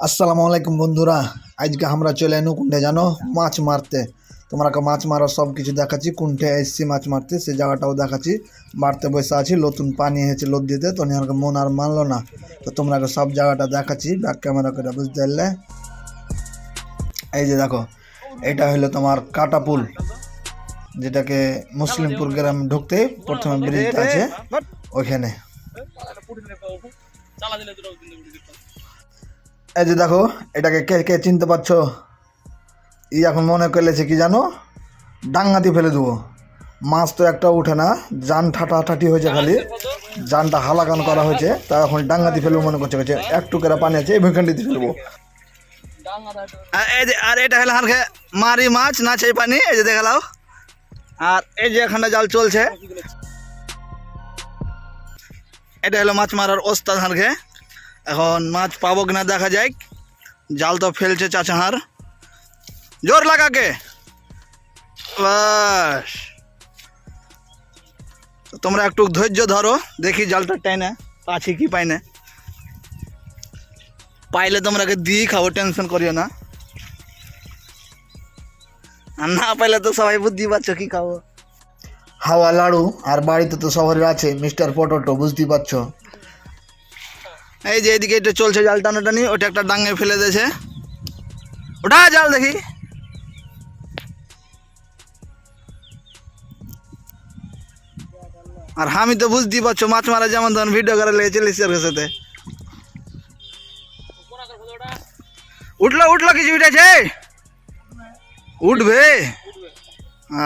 আসসালামু আলাইকুম বন্ধুরা। আজকে আমরা চলে এনু কোনটে জানো? মাছ মারতে। তোমরাকে মাছ মারার সব কিছু দেখাচ্ছি। কোনটে এসছি মাছ মারতে সেই জায়গাটাও দেখাচ্ছি। মারতে বসে আছি, নতুন পানি হয়েছে লোদ দিতে, তো নিহারকে মন আর মানলো না। তো তোমরা সব জায়গাটা দেখাচ্ছি, ব্যাক ক্যামেরা করে বুঝতে পারলে। এই যে দেখো, এটা হলো তোমার কাটাপুল যেটাকে মুসলিমপুর গ্রাম ঢুকতে প্রথমে ব্রিজটা আছে, ওইখানে। এই যে দেখো, এটাকে কে কে চিনতে পারছ? ই এখন মনে করলেছে কি জানো? ডাঙ্গাতি ফেলে দেবো। মাছ তো একটা উঠে না জান ঠাটা ঠাটি হয়েছে খালি। জানটা হালাকান করা হয়েছে, তা এখন ডাঙ্গাতি ফেলব মনে করছে করছে। একটু করে পানি আছে এই ভূখণ্ডিতে ফেলব। আর এটা হলো হালকা মারি মাছ, না চাই পানি, এই যে দেখালাও আর এই যে এখানটা জাল চলছে। এটা হলো মাছ মারার ওস্তাদ হারকে এখন মাছ পাবো কিনা দেখা যায় জাল তো ফেলছে চাচাহার। জোর লাগাকে বাস। তোমরা একটু ধৈর্য ধরো, দেখি জালটা টাইনে পাছি কি পাই না। পাইলে তোমরাকে দিয়ে খাব, টেনশন করিও না। আর না পাইলে তো সবাই বুদ্ধি পাচ্ছ, কি খাব? হাওয়া লাড়ু, আর বাড়িতে তো শহরের আছে, মিস্টার পটোটো বুঝতেই পারছ। এই যে এদিকে এটা চলছে জাল টানাটানি ওটা একটা ডাঙে ফেলে দিয়েছে। ওটা জাল দেখি। আর আমি তো বুঝতেই পারছ মাছ মারা যেমন তখন ভিডিও করে লেগে ওর সাথে উঠল উঠল কিছু উঠেছে? উঠবে?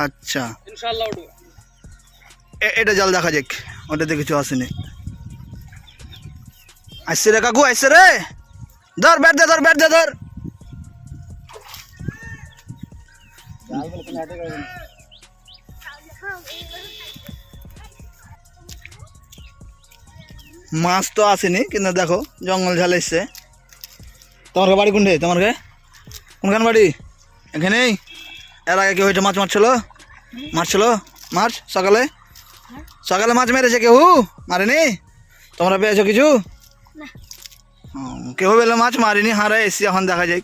আচ্ছা। এটা জাল দেখা যাক ওটাতে কিছু আসেনি। আসছে রে কাকু আসছে রে। ধর ব্যাট দে, ধর ব্যাট দে, ধর। মাছ তো আসেনি, কিন্তু দেখো, জঙ্গল ঝাল এসছে। তোমার বাড়ি কোনটে? তোমার কোনখান বাড়ি? এখানেই? এর আগে কেউ মাছ মারছিল? মারছিল? মাছ? সকালে? সকালে মাছ মেরেছে কেউ? মারেনি? তোমরা পেয়েছ কিছু? কেউ বেলে মাছ মারিনি হারে এসছি এখন দেখা যায়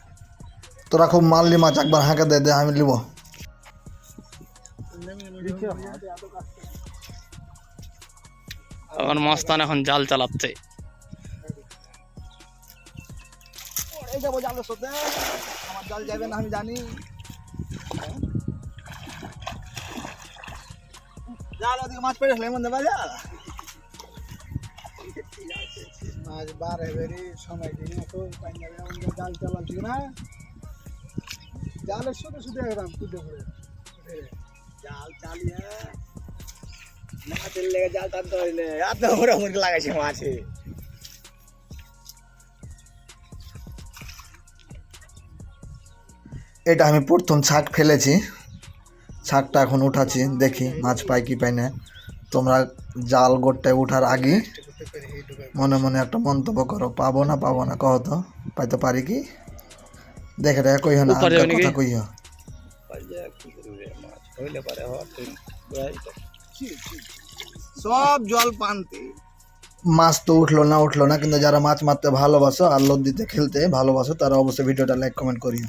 তোরা খুব মারলি মাছ একবার হাঁকে দে দে আমি নিব। এখন মস্তান এখন জাল চালাচ্ছে। এই যাব জালের সাথে আমার জাল যাবে না আমি জানি। জাল ওদিকে মাছ পেয়ে এমন দেবা যা মাছ বার এবারে সময় দিন তো জাল না। জালের একদম কুদে জাল চালিয়ে। মাছের লেগে জাল এত লাগাইছে মাছে। এটা আমি প্রথম ছাক ফেলেছি। ছাকটা এখন উঠাচ্ছি, দেখি মাছ পাই কি পাই না। তোমরা জাল গোটটায় উঠার আগে মনে মনে একটা মন্তব্য করো পাবো না পাবো না কহ তো পাইতে পারি কি? দেখে দেখে কইহ না? কথা কইহ সব জল পানতে। মাছ তো উঠল না উঠল না কিন্তু যারা মাছ মারতে ভালোবাসো আর লোদ দিতে খেলতে ভালোবাসো তারা অবশ্যই ভিডিওটা লাইক কমেন্ট করিও।